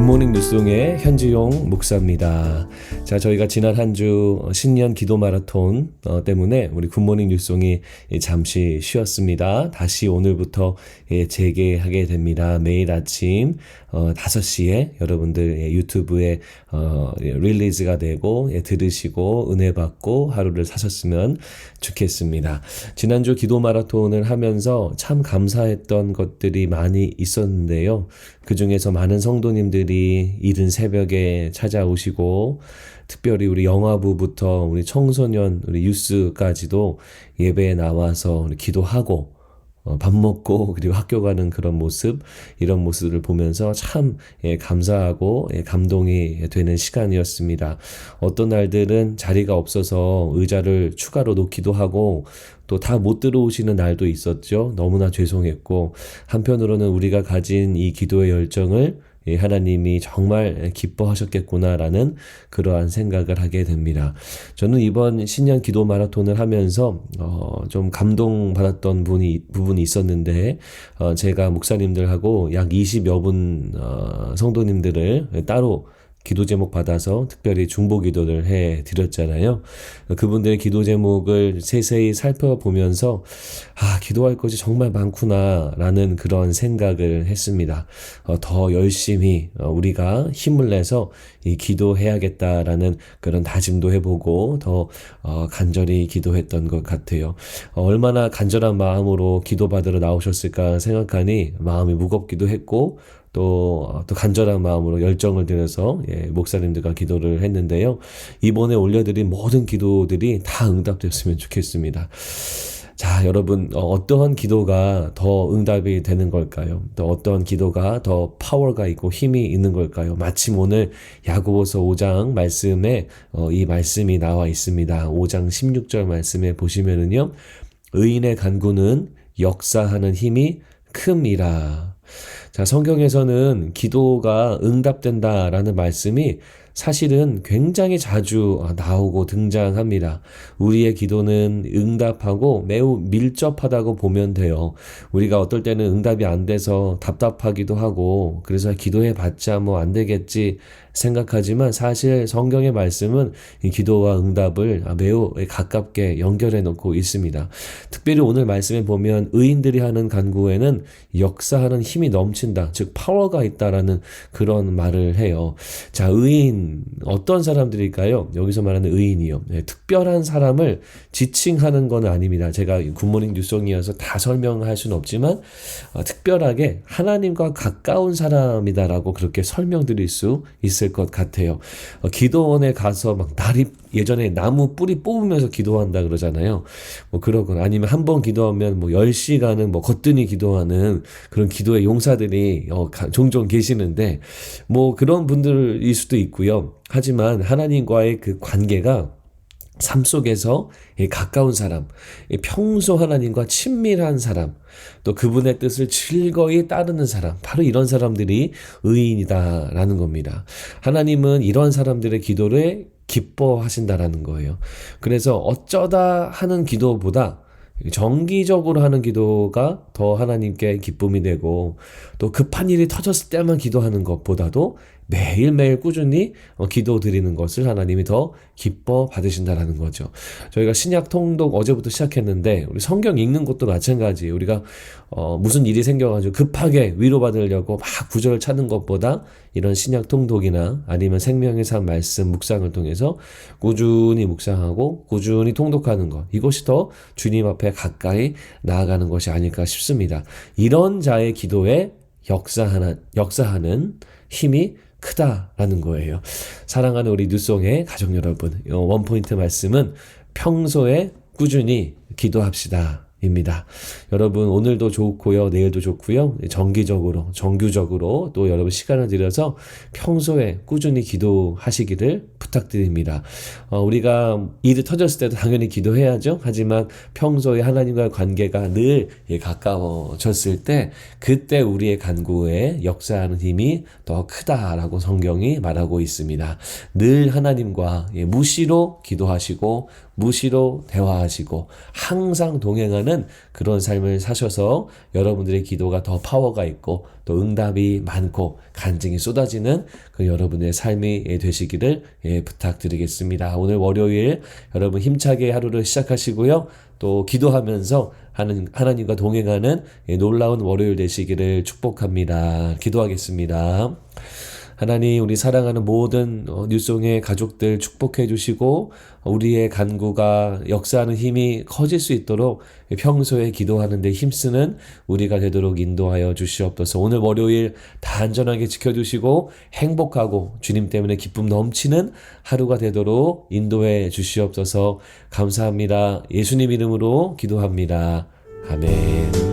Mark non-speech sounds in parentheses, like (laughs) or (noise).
굿모닝 뉴스동의 현지용 목사입니다. 자, 저희가 지난 한 주 신년 기도 마라톤 어, 때문에 우리 굿모닝 뉴스동이 잠시 쉬었습니다. 다시 오늘부터 예, 재개하게 됩니다. 매일 아침 5시에 어, 여러분들 예, 유튜브에 어, 예, 릴리즈가 되고 들으시고 은혜 받고 하루를 사셨으면 좋겠습니다. 지난주 기도 마라톤을 하면서 참 감사했던 것들이 많이 있었는데요. 그 중에서 많은 성도님들이 이른 새벽에 찾아오시고 특별히 우리 영화부부터 우리 청소년, 우리 유스까지도 예배에 나와서 우리 기도하고 어, 밥 먹고 (laughs) 그리고 학교 가는 그런 모습 이런 모습을 보면서 참 예, 감사하고 예, 감동이 되는 시간이었습니다. 어떤 날들은 자리가 없어서 의자를 추가로 놓기도 하고 또 다 못 들어오시는 날도 있었죠. 너무나 죄송했고 한편으로는 우리가 가진 이 기도의 열정을 하나님이 정말 기뻐하셨겠구나라는 그러한 생각을 하게 됩니다. 저는 이번 신년 기도 마라톤을 하면서 어, 좀 감동받았던 분이, 부분이 있었는데 어, 제가 목사님들하고 약 20여 분 어, 성도님들을 따로 기도 제목 받아서 특별히 중보 기도를 해 드렸잖아요. 그분들의 기도 제목을 세세히 살펴보면서 아, 기도할 것이 정말 많구나라는 그런 생각을 했습니다. 어, 더 열심히 어, 우리가 힘을 내서 이 기도해야겠다라는 그런 다짐도 해보고 더 어, 간절히 기도했던 것 같아요. 어, 얼마나 간절한 마음으로 기도 받으러 나오셨을까 생각하니 마음이 무겁기도 했고 또, 또 간절한 마음으로 열정을 들여서 예, 목사님들과 기도를 했는데요. 이번에 올려드린 모든 기도들이 다 응답됐으면 좋겠습니다. 자, 여러분, 어, 어떠한 기도가 더 응답이 되는 걸까요? 또 어떠한 기도가 더 파워가 있고 힘이 있는 걸까요? 마침 오늘 야고보서 5장 말씀에 어, 이 말씀이 나와 있습니다. 5장 16절 말씀에 보시면은요. 의인의 간구는 역사하는 힘이 큼이라. 자, 성경에서는 기도가 응답된다라는 말씀이 사실은 굉장히 자주 나오고 등장합니다. 우리의 기도는 응답하고 매우 밀접하다고 보면 돼요. 우리가 어떨 때는 응답이 안 돼서 답답하기도 하고, 그래서 기도해 봤자 뭐 안 되겠지 생각하지만 사실 성경의 말씀은 이 기도와 응답을 매우 가깝게 연결해 놓고 있습니다. 특별히 오늘 말씀에 보면 의인들이 하는 간구에는 역사하는 힘이 넘 친다. 즉 파워가 있다라는 그런 말을 해요. 자, 의인 어떤 사람들일까요? 여기서 말하는 의인이요. 네, 특별한 사람을 지칭하는 건 아닙니다. 제가 굿모닝 뉴송이어서 다 설명할 수는 없지만 어, 특별하게 하나님과 가까운 사람이다라고 그렇게 설명드릴 수. 있을 것 같아요. 어, 기도원에 가서 막 나리 예전에 나무 뿌리 뽑으면서 기도한다 그러잖아요. 뭐 그러거나 아니면 한 번 기도하면 뭐 10시간은 뭐 거뜬히 기도하는 그런 기도의 용사들이 어, 가, 종종 계시는데 뭐 그런 분들일 수도 있고요. 하지만 하나님과의 그 관계가 삶 속에서 가까운 사람, 평소 하나님과 친밀한 사람, 또 그분의 뜻을 즐거이 따르는 사람, 바로 이런 사람들이 의인이다라는 겁니다. 하나님은 이런 사람들의 기도를 기뻐하신다라는 거예요. 그래서 어쩌다 하는 기도보다 정기적으로 하는 기도가 더 하나님께 기쁨이 되고 또 급한 일이 터졌을 때만 기도하는 것보다도 매일매일 꾸준히 어, 기도 드리는 것을 하나님이 더 기뻐 받으신다라는 거죠. 저희가 신약 통독 어제부터 시작했는데 우리 성경 읽는 것도 마찬가지. 우리가 어 무슨 일이 생겨가지고 급하게 위로받으려고 막 구절을 찾는 것보다 이런 신약 통독이나 아니면 생명의 삶 말씀 묵상을 통해서 꾸준히 묵상하고 꾸준히 통독하는 것 이것이 더 주님 앞에 가까이 나아가는 것이 아닐까 싶습니다. 이런 자의 기도에 역사하는 역사하는 힘이 크다라는 거예요. 사랑하는 우리 뉴송의 가족 여러분, 원포인트 말씀은 평소에 꾸준히 기도합시다. 입니다. 여러분 오늘도 좋고요. 내일도 좋고요. 정기적으로 정규적으로 또 여러분 시간을 들여서 평소에 꾸준히 기도하시기를 부탁드립니다. 어, 우리가 일이 터졌을 때도 당연히 기도해야죠. 하지만 평소에 하나님과의 관계가 늘 예, 가까워졌을 때 그때 우리의 간구에 역사하는 힘이 더 크다라고 성경이 말하고 있습니다. 늘 하나님과 예, 무시로 기도하시고 무시로 대화하시고 항상 동행하는 그런 삶을 사셔서 여러분들의 기도가 더 파워가 있고 또 응답이 많고 간증이 쏟아지는 그 여러분의 삶이 되시기를 예, 부탁드리겠습니다. 오늘 월요일 여러분 힘차게 하루를 시작하시고요. 또 기도하면서 하는 하나님과 동행하는 예, 놀라운 월요일 되시기를 축복합니다. 기도하겠습니다. 하나님 우리 사랑하는 모든 어, 뉴송의 가족들 축복해 주시고 우리의 간구가 역사하는 힘이 커질 수 있도록 평소에 기도하는 데 힘쓰는 우리가 되도록 인도하여 주시옵소서. 오늘 월요일 다 안전하게 지켜 주시고 행복하고 주님 때문에 기쁨 넘치는 하루가 되도록 인도해 주시옵소서. 감사합니다. 예수님 이름으로 기도합니다. 아멘.